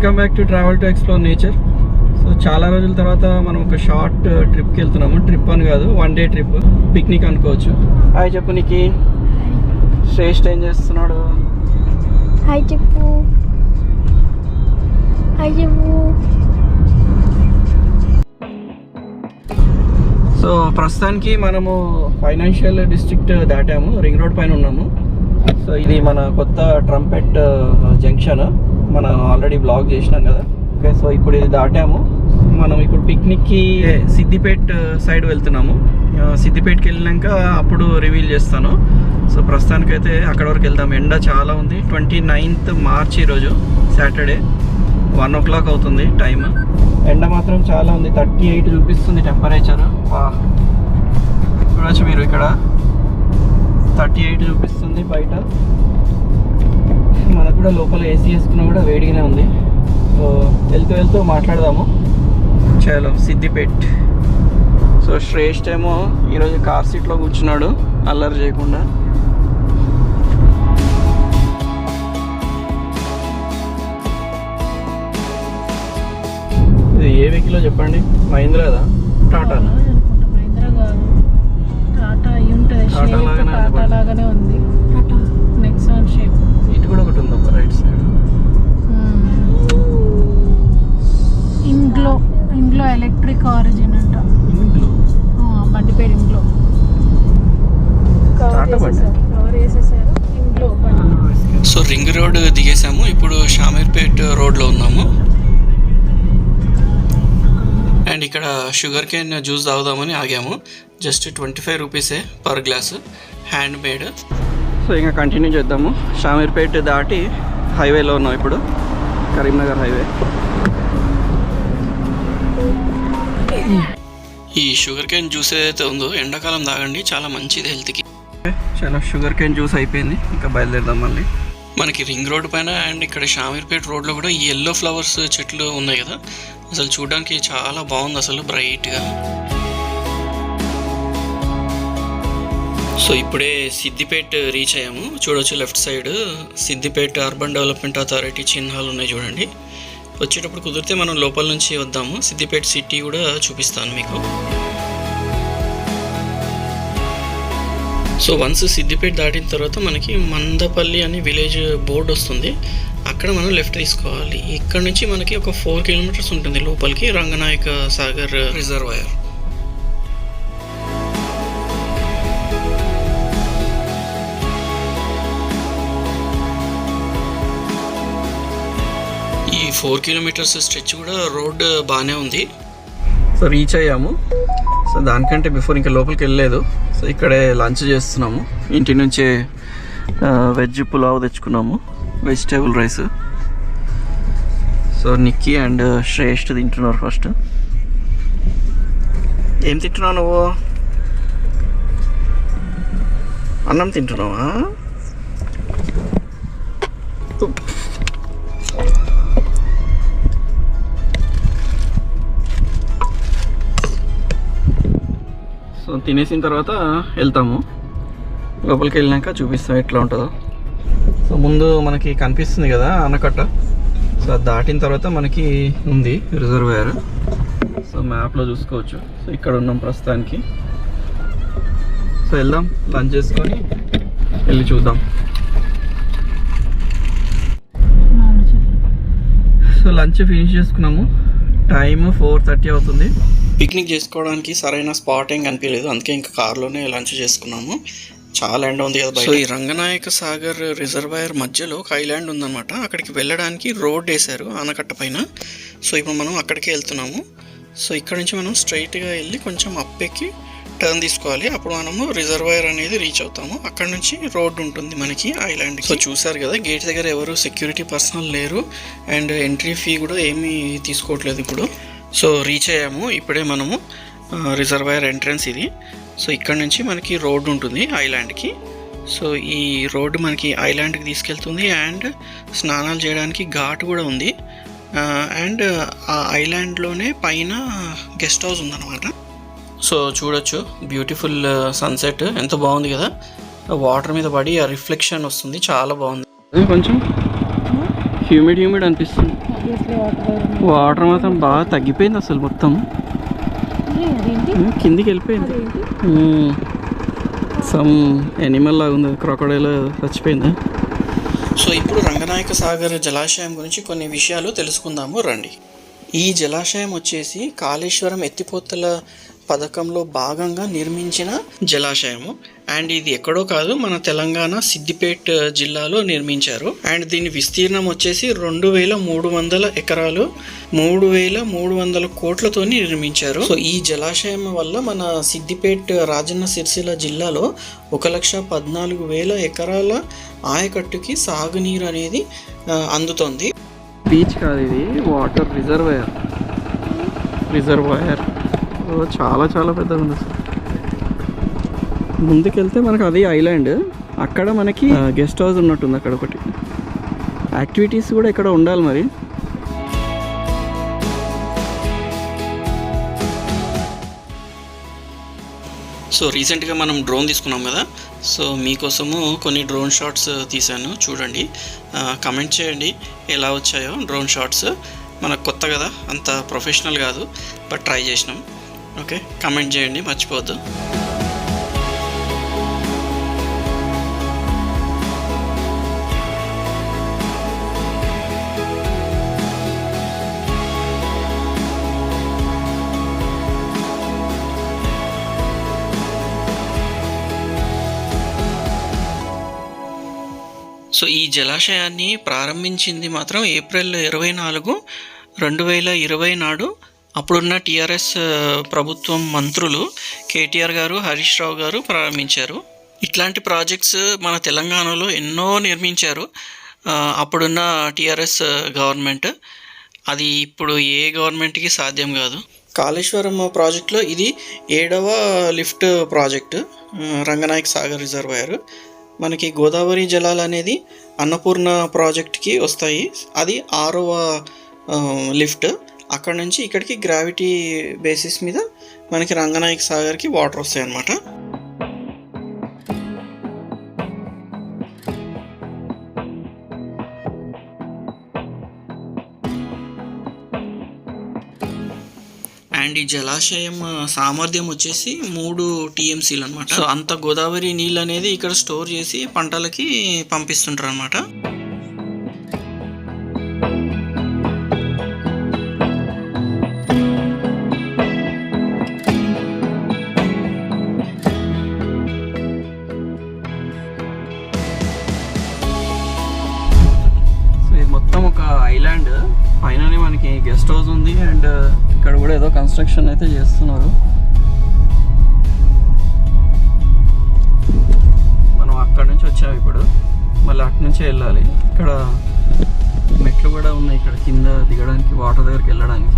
Welcome back to travel to explore nature so చాలా రోజుల తర్వాత మనం ఒక షార్ట్ ట్రిప్కి వెళ్తున్నాము. ట్రిప్ అని కాదు వన్ డే ట్రిప్ పిక్నిక్ అనుకోవచ్చు. హాయ్ చెప్పు నీకు శ్రేష్ఠ ఏం చేస్తున్నాడు? హాయ్ చెప్పు హాయ్ చెప్పు సో ప్రస్తుతానికి మనము ఫైనాన్షియల్ డిస్ట్రిక్ట్ దాటాము. రింగ్ రోడ్ పైన ఉన్నాము. సో ఇది మన కొత్త ట్రంపెట్ జంక్షన్ మనం ఆల్రెడీ బ్లాగ్ చేసినాం కదా. ఓకే సో ఇప్పుడు ఇది దాటాము. మనం ఇప్పుడు పిక్నిక్కి సిద్దిపేట్ సైడ్ వెళ్తున్నాము. ఆ, సిద్దిపేట్కి వెళ్ళినాక అప్పుడు రివీల్ చేస్తాను. సో ప్రస్తుతానికైతే అక్కడ వరకు వెళ్దాం. ఎండ చాలా ఉంది. ట్వంటీ నైన్త్ మార్చ్ ఈరోజు సాటర్డే వన్ ఓ క్లాక్ అవుతుంది టైం ఎండ మాత్రం చాలా ఉంది. థర్టీ ఎయిట్ చూపిస్తుంది టెంపరేచర్ చూడొచ్చు మీరు ఇక్కడ. థర్టీ ఎయిట్ చూపిస్తుంది బయట. కూడా లోపల ఏసీ వేసుకున్నా కూడా వేడిగానే ఉంది. సో వెళ్తూ వెళ్తూ మాట్లాడదాము. చలో సిద్దిపేట్. సో శ్రేష్ఠ ఏమో ఈరోజు కార్ సీట్లో కూర్చున్నాడు అల్లరి చేయకుండా. ఇది ఏ వెహికల్ చెప్పండి? మహీంద్రాదా? టాటానా? టాటా టాటా లాగానే ఉంది. ఇంగ్లో ఎలక్ట్రిక్ ఆరిజిన్ అంట బండి పేరు బండి. సో రింగ్ రోడ్ దిగేసాము. ఇప్పుడు షామీర్పేట్ రోడ్లో ఉన్నాము. అండ్ ఇక్కడ షుగర్ కేన్ జ్యూస్ తాగుదామని ఆగాము. Just twenty five rupees per glass. Handmade. So ఇంకా కంటిన్యూ చేద్దాము. షామీర్పేట్ దాటి హైవేలో ఉన్నాం ఇప్పుడు. కరీంనగర్ హైవే. ఈ షుగర్ కేన్ జ్యూస్ ఏదైతే ఉందో ఎండాకాలం తాగండి చాలా మంచిది హెల్త్కి. చాలా షుగర్ కేన్ జ్యూస్ అయిపోయింది ఇంకా బయలుదేరదాం మళ్ళీ. మనకి రింగ్ రోడ్ పైన అండ్ ఇక్కడ షామీర్పేట్ రోడ్లో కూడా ఈ ఎల్లో ఫ్లవర్స్ చెట్లు ఉన్నాయి కదా. అసలు చూడడానికి చాలా బాగుంది అసలు బ్రైట్గా సో ఇప్పుడే సిద్దిపేట్ రీచ్ అయ్యాము. చూడొచ్చు left side. Siddipet urban development authority చిహ్నాలు ఉన్నాయి చూడండి. వచ్చేటప్పుడు కుదిరితే మనం లోపల నుంచి వద్దాము. సిద్దిపేట సిటీ కూడా చూపిస్తాను మీకు. సో వన్స్ సిద్దిపేట దాటిన తర్వాత మనకి మందపల్లి అని విలేజ్ బోర్డు వస్తుంది. అక్కడ మనం లెఫ్ట్ తీసుకోవాలి. ఇక్కడ నుంచి మనకి ఒక ఫోర్ కిలోమీటర్స్ ఉంటుంది లోపలికి రంగనాయక సాగర్ రిజర్వాయర్. ఈ ఫోర్ కిలోమీటర్స్ స్ట్రెచ్ కూడా రోడ్ బాగానే ఉంది. సో రీచ్ అయ్యాము. సో దానికంటే బిఫోర్ ఇంకా లోపలికి వెళ్ళలేదు. సో ఇక్కడే లంచ్ చేస్తున్నాము. ఇంటి నుంచే వెజ్ పులావ్ తెచ్చుకున్నాము. Vegetable rice so Nikki and uh, Shreshta తింటున్నారు ఫస్ట్ ఏం తింటున్నావు నువ్వు? అన్నం తింటున్నావా? తినేసిన తర్వాత వెళ్తాము. లోపలికి వెళ్ళినాక చూపిస్తాం ఎట్లా ఉంటుందో. సో ముందు మనకి కనిపిస్తుంది కదా ఆనకట్ట. సో అది దాటిన తర్వాత మనకి ఉంది రిజర్వాయర్. సో మ్యాప్లో చూసుకోవచ్చు. సో ఇక్కడ ఉన్నాం ప్రస్తుతానికి. సో వెళ్దాం లంచ్ చేసుకొని వెళ్ళి చూద్దాం. సో లంచ్ ఫినిష్ చేసుకున్నాము. టైం ఫోర్ థర్టీ అవుతుంది. పిక్నిక్ చేసుకోవడానికి సరైన స్పాట్ ఏం కనిపించలేదు అందుకే ఇంకా కార్లోనే లంచ్ చేసుకున్నాము. చాలా ఎండ ఉంది కదా సో ఈ రంగనాయక సాగర్ రిజర్వాయర్ మధ్యలో ఒక ఐలాండ్ ఉందన్నమాట. అక్కడికి వెళ్ళడానికి రోడ్ వేశారు ఆనకట్ట పైన. సో ఇప్పుడు మనం అక్కడికి వెళ్తున్నాము. సో ఇక్కడ నుంచి మనం స్ట్రైట్గా వెళ్ళి కొంచెం అప్పెక్కి టర్న్ తీసుకోవాలి. అప్పుడు మనము రిజర్వాయర్ అనేది రీచ్ అవుతాము. అక్కడ నుంచి రోడ్ ఉంటుంది మనకి ఐలాండ్ సో చూసారు కదా గేట్ దగ్గర ఎవరు సెక్యూరిటీ పర్సనల్ లేరు. అండ్ ఎంట్రీ ఫీ కూడా ఏమీ తీసుకోవట్లేదు ఇప్పుడు. సో రీచ్ అయ్యాము. ఇప్పుడే మనము రిజర్వాయర్ ఎంట్రన్స్ ఇది. సో ఇక్కడ నుంచి మనకి రోడ్ ఉంటుంది ఐలాండ్కి సో ఈ రోడ్డు మనకి ఐలాండ్కి తీసుకెళ్తుంది అండ్ స్నానాలు చేయడానికి ఘాట్ కూడా ఉంది. అండ్ ఆ ఐలాండ్లోనే పైన గెస్ట్ హౌస్ ఉందన్నమాట. సో చూడొచ్చు బ్యూటిఫుల్ సన్సెట్ ఎంత బాగుంది కదా. వాటర్ మీద పడి ఆ రిఫ్లెక్షన్ వస్తుంది. చాలా బాగుంది. కొంచెం హ్యూమిడ్ హ్యూమిడ్ అనిపిస్తుంది. వాటర్ మాత్రం బాగా తగ్గిపోయింది అసలు మొత్తం. కిందికి వెళ్ళిపోయింది. అదేంటి? సమ్ ఎనిమల్ లాగా ఉంది క్రొకడైల్ చచ్చిపోయింది. సో ఇప్పుడు రంగనాయక సాగర్ జలాశయం గురించి కొన్ని విషయాలు తెలుసుకుందాము రండి. ఈ జలాశయం వచ్చేసి కాళేశ్వరం ఎత్తిపోతల పథకంలో భాగంగా నిర్మించిన జలాశయము. అండ్ ఇది ఎక్కడో కాదు మన తెలంగాణ సిద్దిపేట్ జిల్లాలో నిర్మించారు. అండ్ దీని విస్తీర్ణం వచ్చేసి రెండు వేల మూడు వందల ఎకరాలు మూడు వేల మూడు వందల కోట్లతో నిర్మించారు. సో ఈ జలాశయం వల్ల మన సిద్దిపేట్ రాజన్న సిరిసిల్ల జిల్లాలో ఒక లక్ష పద్నాలుగు వేల ఎకరాల ఆయకట్టుకి సాగునీరు అనేది అందుతుంది. బీచ్ కాదు ఇది వాటర్ రిజర్వాయర్ రిజర్వాయర్ చాలా చాలా పెద్దగా ఉంది అసలు ముందుకెళ్తే మనకు అది ఐలాండ్. అక్కడ మనకి గెస్ట్ హౌస్ ఉన్నట్టుంది అక్కడ ఒకటి. యాక్టివిటీస్ కూడా ఇక్కడ ఉండాలి మరి. సో రీసెంట్గా మనం డ్రోన్ తీసుకున్నాం కదా. సో మీకోసము కొన్ని డ్రోన్ షాట్స్ తీశాను. చూడండి. కమెంట్ చేయండి. ఎలా వచ్చాయో డ్రోన్ షాట్స్. మనకు కొత్త కదా. అంత ప్రొఫెషనల్ కాదు. బట్ ట్రై చేసినాం. ఓకే కమెంట్ చేయండి మర్చిపోవద్దు. సో ఈ జలాశయాన్ని ప్రారంభించింది మాత్రం ఏప్రిల్ ఇరవై నాలుగు రెండు వేల ఇరవై నాడు అప్పుడున్న టీఆర్ఎస్ ప్రభుత్వం మంత్రులు కేటీఆర్ గారు హరీష్ రావు గారు ప్రారంభించారు. ఇట్లాంటి ప్రాజెక్ట్స్ మన తెలంగాణలో ఎన్నో నిర్మించారు. అప్పుడున్న టీఆర్ఎస్ గవర్నమెంట్. అది ఇప్పుడు ఏ గవర్నమెంట్కి సాధ్యం కాదు. కాళేశ్వరం ప్రాజెక్ట్లో ఇది ఏడవ lift project Ranganayak Sagar reservoir. మనకి గోదావరి జలాలు అనేది అన్నపూర్ణ ప్రాజెక్ట్కి వస్తాయి. అది ఆరవ లిఫ్ట్. అక్కడ నుంచి ఇక్కడికి గ్రావిటీ బేసిస్ మీద మనకి రంగనాయక సాగర్కి వాటర్ వస్తాయి అన్నమాట అండ్ ఈ జలాశయం సామర్థ్యం వచ్చేసి మూడు టీఎంసీలు అనమాట సో అంత గోదావరి నీళ్ళు అనేది ఇక్కడ స్టోర్ చేసి పంటలకి పంపిస్తుంటారు అనమాట ఐలాండ్ పైననే మనకి గెస్ట్ హౌస్ ఉంది అండ్ uh, ఇక్కడ కూడా ఏదో కన్స్ట్రక్షన్ అయితే చేస్తున్నారు. మనం అక్కడ నుంచి వచ్చాము ఇప్పుడు. మళ్ళీ అటు నుంచే వెళ్ళాలి. ఇక్కడ మెట్లు కూడా ఉన్నాయి ఇక్కడ కింద దిగడానికి వాటర్ దగ్గరికి వెళ్ళడానికి.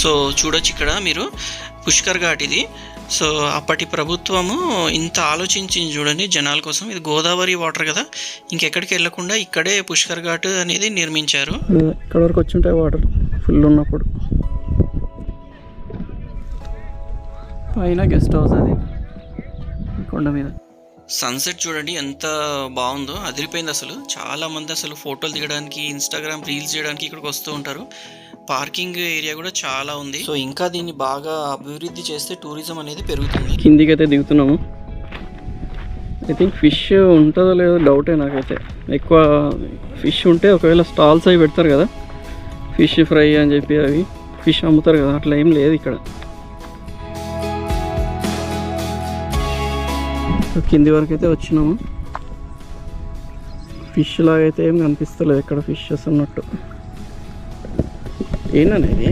సో చూడొచ్చు ఇక్కడ మీరు. పుష్కర్ ఘాట్ ఇది. సో అప్పటి ప్రభుత్వము ఇంత ఆలోచించింది చూడండి జనాల కోసం. ఇది గోదావరి వాటర్ కదా. ఇంకెక్కడికి వెళ్ళకుండా ఇక్కడే పుష్కర్ ఘాట్ అనేది నిర్మించారు. ఇక్కడ వరకు వచ్చి ఉంటాయి వాటర్. ఫుల్ ఉన్నప్పుడు. పైన గెస్ట్ హౌస్ అది. కొండ మీద. సన్సెట్ చూడండి ఎంత బాగుందో. అదిరిపోయింది అసలు. చాలా మంది అసలు ఫోటోలు దిగడానికి ఇన్స్టాగ్రామ్ రీల్స్ చేయడానికి ఇక్కడికి వస్తూ ఉంటారు. పార్కింగ్ ఏరియా కూడా చాలా ఉంది. సో ఇంకా దీన్ని బాగా అభివృద్ధి చేస్తే టూరిజం అనేది పెరుగుతుంది. కిందికి అయితే దిగుతున్నాము. ఐ థింక్ ఫిష్ ఉంటుందో లేదో డౌటే నాకైతే. ఎక్కువ ఫిష్ ఉంటే ఒకవేళ స్టాల్స్ అవి పెడతారు కదా. ఫిష్ ఫ్రై అని చెప్పి అవి. ఫిష్ అమ్ముతారు కదా అట్లా ఏం లేదు ఇక్కడ. కింది వరకు అయితే వచ్చినాము. ఫిష్ లాగా అయితే ఏం కనిపిస్తలేదు ఎక్కడ ఫిషెస్ ఉన్నట్టు ఏంటన్నా ఇది?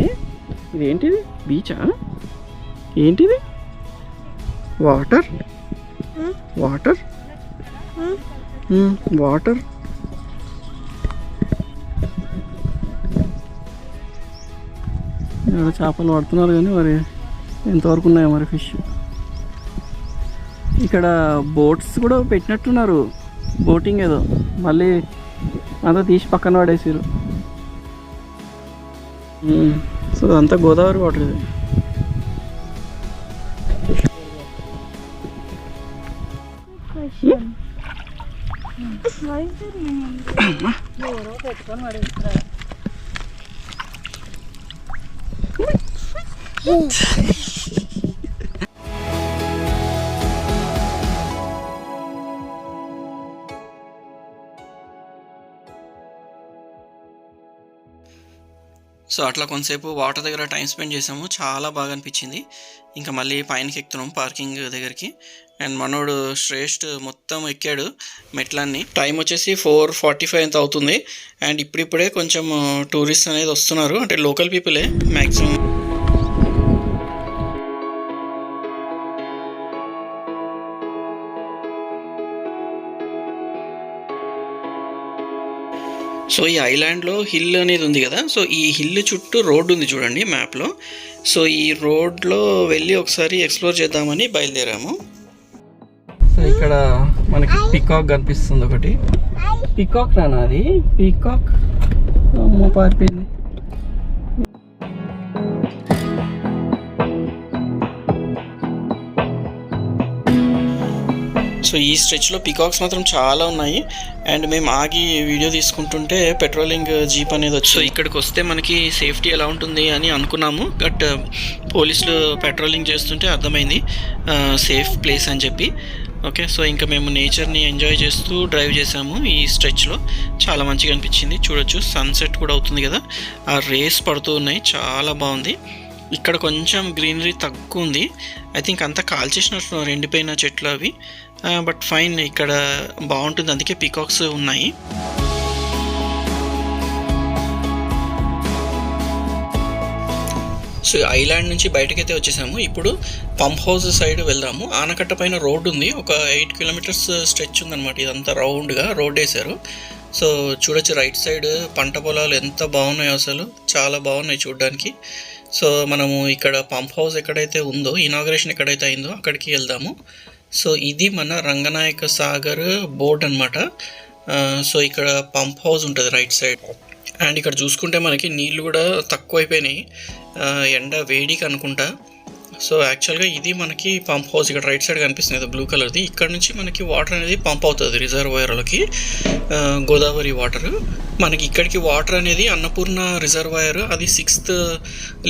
ఇది ఏంటిది బీచా? ఏంటిది? వాటర్? వాటర్? Hmm, వాటర్ చేపలు పడుతున్నారు కానీ మరి ఎంతవరకు ఉన్నాయో మరి ఫిష్ ఇక్కడ బోట్స్ కూడా పెట్టినట్టున్నారు. బోటింగ్ ఏదో. మళ్ళీ అంతా తీసి పక్కన పడేసారు సో అంతా గోదావరి వాటర్ ఇది. పెట్టుకొని సో అట్లా కొంతసేపు వాటర్ దగ్గర టైం స్పెండ్ చేసాము. చాలా బాగా అనిపించింది. ఇంకా మళ్ళీ పైనకి ఎక్కుతున్నాం పార్కింగ్ దగ్గరికి. అండ్ మనోడు శ్రేష్ఠ్ మొత్తం ఎక్కాడు మెట్లన్నీ. టైం వచ్చేసి ఫోర్ ఫార్టీ ఫైవ్ ఎంత అవుతుంది. అండ్ ఇప్పుడిప్పుడే కొంచెం టూరిస్ట్ అనేది వస్తున్నారు. అంటే లోకల్ పీపులే మ్యాక్సిమం సో ఈ ఐలాండ్లో హిల్ అనేది ఉంది కదా సో ఈ హిల్ చుట్టూ రోడ్డు ఉంది చూడండి మ్యాప్లో. సో ఈ రోడ్లో వెళ్ళి ఒకసారి ఎక్స్ప్లోర్ చేద్దామని బయలుదేరాము. సో ఇక్కడ మనకి పికాక్ కనిపిస్తుంది ఒకటి. పికాక్ రానా అది? పికాక్? పారిపోయింది. సో ఈ స్ట్రెచ్లో పికాక్స్ మాత్రం చాలా ఉన్నాయి. అండ్ మేము ఆగి వీడియో తీసుకుంటుంటే పెట్రోలింగ్ జీప్ అనేది వచ్చి సో ఇక్కడికి వస్తే మనకి సేఫ్టీ ఎలా ఉంటుంది అని అనుకున్నాము. బట్ పోలీసులు పెట్రోలింగ్ చేస్తుంటే అర్థమైంది. సేఫ్ ప్లేస్ అని చెప్పి. ఓకే సో ఇంకా మేము నేచర్ని ఎంజాయ్ చేస్తూ డ్రైవ్ చేసాము ఈ స్ట్రెచ్లో. చాలా మంచిగా అనిపించింది. చూడొచ్చు సన్సెట్ కూడా అవుతుంది కదా. ఆ రేస్ పడుతూ ఉన్నాయి. చాలా బాగుంది. ఇక్కడ కొంచెం గ్రీనరీ తక్కువ ఉంది. ఐ థింక్ అంతా కాల్చేసినట్టు ఎండిపోయిన చెట్లు అవి. బట్ ఫైన్ ఇక్కడ బాగుంటుంది. అందుకే పీకాక్స్ ఉన్నాయి. సో ఐలాండ్ నుంచి బయటకైతే వచ్చేసాము. ఇప్పుడు పంప్ హౌస్ సైడ్ వెళ్దాము. ఆనకట్ట పైన రోడ్డు ఉంది. ఒక ఎయిట్ కిలోమీటర్స్ స్ట్రెచ్ ఉందన్నమాట. ఇదంతా రౌండ్గా రోడ్ వేశారు. సో చూడొచ్చు రైట్ సైడ్ పంట పొలాలు ఎంత బాగున్నాయో అసలు. చాలా బాగున్నాయి చూడడానికి. సో మనము ఇక్కడ పంప్ హౌస్ ఎక్కడైతే ఉందో ఇనాగ్రేషన్ ఎక్కడైతే అయిందో అక్కడికి వెళ్దాము. సో ఇది మన రంగనాయక సాగర్ బోర్డ్ అనమాట సో ఇక్కడ పంప్ హౌస్ ఉంటుంది రైట్ సైడ్. అండ్ ఇక్కడ చూసుకుంటే మనకి నీళ్ళు కూడా తక్కువైపోయినాయి. అయిపోయినాయి ఎండ వేడికి అనుకుంటా. సో యాక్చువల్గా ఇది మనకి పంప్ హౌస్ ఇక్కడ రైట్ సైడ్ కనిపిస్తుంది కదా బ్లూ కలర్ది. ఇక్కడ నుంచి మనకి వాటర్ అనేది పంప్ అవుతుంది రిజర్వాయర్లకి. గోదావరి వాటర్. మనకి ఇక్కడికి వాటర్ అనేది అన్నపూర్ణ రిజర్వాయర్. అది సిక్స్త్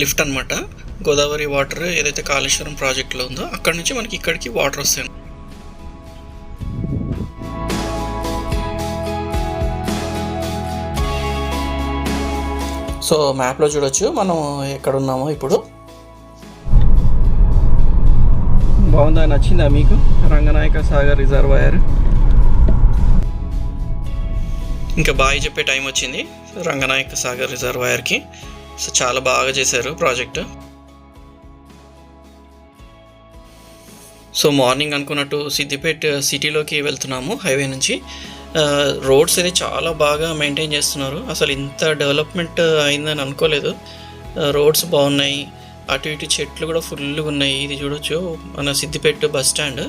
లిఫ్ట్ అనమాట గోదావరి వాటర్ ఏదైతే కాళేశ్వరం ప్రాజెక్ట్లో ఉందో అక్కడ నుంచి మనకి ఇక్కడికి వాటర్ వస్తాయి. సో మ్యాప్లో చూడొచ్చు. మనం ఎక్కడ ఉన్నామో ఇప్పుడు. బాగుందా? నచ్చిందా మీకు? రంగనాయక సాగర్ రిజర్వాయర్. ఇంకా బాయ్ చెప్పే టైం వచ్చింది. రంగనాయక సాగర్ రిజర్వాయర్కి. సో చాలా బాగా చేశారు ప్రాజెక్ట్ సో మార్నింగ్ అనుకున్నట్టు సిద్దిపేట్ uh, సిటీలోకి వెళ్తున్నాము హైవే నుంచి. Uh, రోడ్స్ అనేది చాలా బాగా మెయింటైన్ చేస్తున్నారు. అసలు ఇంత డెవలప్మెంట్ uh, అయిందని అనుకోలేదు. రోడ్స్ బాగున్నాయి. అటు ఇటు చెట్లు కూడా ఫుల్గా ఉన్నాయి. ఇది చూడొచ్చు. మన సిద్దిపేట బస్ స్టాండ్.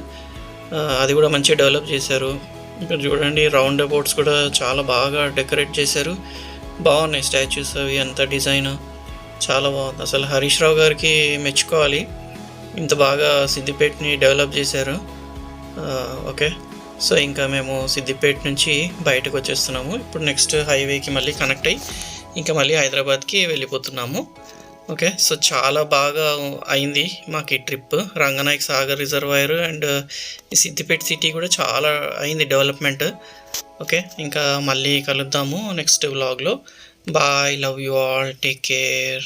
అది కూడా మంచిగా డెవలప్ చేశారు. ఇక్కడ చూడండి రౌండ్ అబౌట్స్ కూడా చాలా బాగా డెకరేట్ చేశారు. బాగున్నాయి స్టాచ్యూస్ అవి అంత డిజైన్. చాలా బాగుంది. అసలు హరీష్ రావు గారికి మెచ్చుకోవాలి. ఇంత బాగా సిద్దిపేటని డెవలప్ చేశారు. ఓకే. సో ఇంకా మేము సిద్దిపేట నుంచి బయటకు వచ్చేస్తున్నాము. ఇప్పుడు నెక్స్ట్ హైవేకి మళ్ళీ కనెక్ట్ అయ్యి ఇంకా మళ్ళీ హైదరాబాద్కి వెళ్ళిపోతున్నాము. ఓకే. సో చాలా బాగా అయింది మాకు ఈ trip. Ranganayak Sagar reservoir and ఈ సిద్దిపేట సిటీ కూడా చాలా అయింది డెవలప్మెంట్. ఓకే. ఇంకా మళ్ళీ కలుద్దాము నెక్స్ట్ వ్లాగ్లో. Bye. Love you all. Take care.